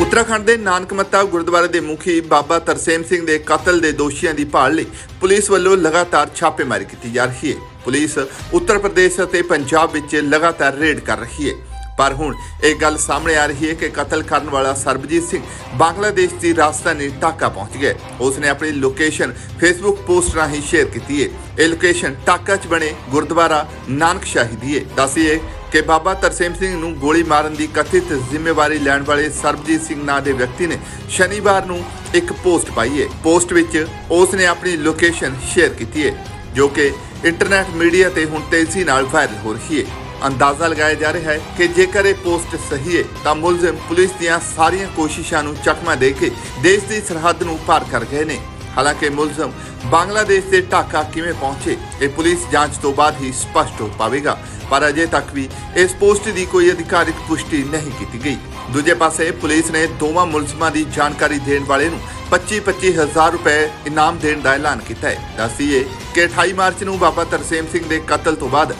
ਉੱਤਰਾਖੰਡ ਦੇ ਨਾਨਕਮੱਤਾ ਗੁਰਦੁਆਰੇ ਦੇ ਮੁਖੀ ਬਾਬਾ ਤਰਸੇਮ ਸਿੰਘ ਦੇ ਕਤਲ ਦੇ ਦੋਸ਼ੀਆਂ ਦੀ ਭਾਲ ਲਈ ਪੁਲਿਸ ਵੱਲੋਂ ਲਗਾਤਾਰ ਛਾਪੇਮਾਰੀ ਕੀਤੀ ਜਾ ਰਹੀ ਹੈ। ਪੁਲਿਸ ਉੱਤਰ ਪ੍ਰਦੇਸ਼ ਅਤੇ ਪੰਜਾਬ ਵਿੱਚ ਲਗਾਤਾਰ ਰੇਡ ਕਰ ਰਹੀ ਹੈ। ਪਰ ਹੁਣ ਇਹ ਗੱਲ ਸਾਹਮਣੇ ਆ ਰਹੀ ਹੈ ਕਿ ਕਤਲ ਕਰਨ ਵਾਲਾ ਸਰਬਜੀਤ ਸਿੰਘ ਬੰਗਲਾਦੇਸ਼ ਦੀ ਰਾਜਧਾਨੀ ਢਾਕਾ ਪਹੁੰਚ ਗਿਆ ਹੈ। ਉਸ ਨੇ ਆਪਣੀ ਲੋਕੇਸ਼ਨ ਫੇਸਬੁੱਕ ਪੋਸਟ ਰਾਹੀਂ ਸ਼ੇਅਰ ਕੀਤੀ ਹੈ। ਇਹ ਲੋਕੇਸ਼ਨ ਢਾਕਾ 'ਚ ਬਣੇ ਗੁਰਦੁਆਰਾ ਨਾਨਕ ਸ਼ਾਹੀ ਦੀ ਹੈ। ਦੱਸੀਏ ਕਿ ਬਾਬਾ ਤਰਸੇਮ ਸਿੰਘ ਨੂੰ ਗੋਲੀ ਮਾਰਨ ਦੀ ਕਥਿਤ ਜ਼ਿੰਮੇਵਾਰੀ ਲੈਣ ਵਾਲੇ ਸਰਬਜੀਤ ਸਿੰਘ ਨਾਂ ਦੇ ਵਿਅਕਤੀ ਨੇ ਸ਼ਨੀਵਾਰ ਨੂੰ ਇੱਕ ਪੋਸਟ ਪਾਈ ਹੈ। ਪੋਸਟ ਵਿੱਚ ਉਸ ਨੇ ਆਪਣੀ ਲੋਕੇਸ਼ਨ ਸ਼ੇਅਰ ਕੀਤੀ ਹੈ, ਜੋ ਕਿ ਇੰਟਰਨੈਟ ਮੀਡੀਆ ਤੇ ਹੁਣ ਤੇਜ਼ੀ ਨਾਲ ਵਾਇਰਲ ਹੋ ਰਹੀ ਹੈ। ਅੰਦਾਜ਼ਾ ਲਗਾਇਆ ਜਾ ਰਿਹਾ ਹੈ ਕਿ ਜੇਕਰ ਇਹ ਪੋਸਟ ਸਹੀ ਹੈ, ਤਾਂ ਮੁਲਜ਼ਮ ਪੁਲਿਸ ਦੀਆਂ ਸਾਰੀਆਂ ਕੋਸ਼ਿਸ਼ਾਂ ਨੂੰ ਚਕਮਾ ਦੇ ਕੇ ਦੇਸ਼ ਦੀ ਸਰਹੱਦ ਨੂੰ ਪਾਰ ਕਰ ਗਏ ਨੇ। ਹਾਲਾਂਕਿ ਮੁਲਜ਼ਮ ਬੰਗਲਾਦੇਸ਼ ਦੇ ਢਾਕਾ ਕਿਵੇਂ ਪਹੁੰਚੇ, ਇਹ ਪੁਲਿਸ ਜਾਂਚ ਤੋਂ ਬਾਅਦ ਹੀ ਸਪਸ਼ਟ ਹੋ ਪਾਵੇਗਾ। ਪਰ ਅਜੇ ਤੱਕ ਵੀ ਇਸ ਪੋਸਟ ਦੀ ਕੋਈ ਅਧਿਕਾਰਿਕ ਪੁਸ਼ਟੀ ਨਹੀਂ ਕੀਤੀ ਗਈ। ਦੂਜੇ ਪਾਸੇ, ਪੁਲਿਸ ਨੇ ਦੋਵਾਂ ਮੁਲਜ਼ਮਾਂ ਦੀ ਜਾਣਕਾਰੀ ਦੇਣ ਵਾਲੇ ਨੂੰ 25-25 ਹਜ਼ਾਰ ਰੁਪਏ ਇਨਾਮ ਦੇਣ ਦਾ ਐਲਾਨ ਕੀਤਾ ਹੈ। ਦੱਸੀਏ ਕਿ 28 ਮਾਰਚ ਨੂੰ ਬਾਬਾ ਤਰਸੇਮ ਸਿੰਘ ਦੇ ਕਤਲ ਤੋਂ ਬਾਅਦ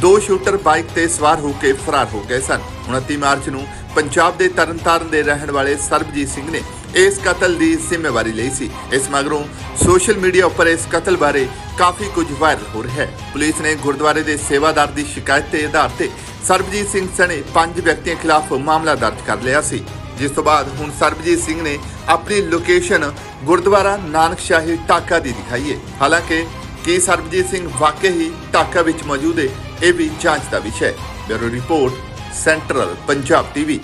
ਦੋ ਸ਼ੂਟਰ ਬਾਈਕ ਤੇ ਸਵਾਰ ਹੋ ਕੇ ਫਰਾਰ ਹੋ ਗਏ ਸਨ। 29 ਮਾਰਚ ਨੂੰ ਪੰਜਾਬ ਦੇ ਤਰਨਤਾਰਨ ਦੇ ਰਹਿਣ ਵਾਲੇ ਸਰਬਜੀਤ ਸਿੰਘ ਨੇ ਇਸ ਕਤਲ ਦੀ ਜ਼ਿੰਮੇਵਾਰੀ ਲਈ ਸੀ। ਇਸ ਮਗਰੋਂ ਸੋਸ਼ਲ ਮੀਡੀਆ ਉੱਪਰ ਇਸ ਕਤਲ ਬਾਰੇ ਕਾਫੀ ਕੁਝ ਵਾਇਰਲ ਹੋ ਰਿਹਾ ਹੈ। ਪੁਲਿਸ ਨੇ ਗੁਰਦੁਆਰੇ ਦੇ ਸੇਵਾਦਾਰ ਦੀ ਸ਼ਿਕਾਇਤ ਦੇ ਆਧਾਰ ਤੇ ਸਰਬਜੀਤ ਸਿੰਘ ਸਣੇ ਪੰਜ ਵਿਅਕਤੀਆਂ ਖਿਲਾਫ ਮਾਮਲਾ ਦਰਜ ਕਰ ਲਿਆ ਸੀ। ਜਿਸ ਤੋਂ ਬਾਅਦ ਹੁਣ ਸਰਬਜੀਤ ਸਿੰਘ ਨੇ ਆਪਣੀ ਲੋਕੇਸ਼ਨ ਗੁਰਦੁਆਰਾ ਨਾਨਕ ਸ਼ਾਹੀ ਟਾਕਾ ਦੀ ਦਿਖਾਈ ਹੈ। ਹਾਲਾਂਕਿ ਕੀ ਸਰਬਜੀਤ ਸਿੰਘ ਵਾਕਈ ਹੀ ਟਾਕਾ ਵਿੱਚ ਮੌਜੂਦ ਹੈ ਇਹ ਵੀ ਜਾਂਚ ਦਾ ਵਿਸ਼ਾ ਹੈ bureau report central Punjab TV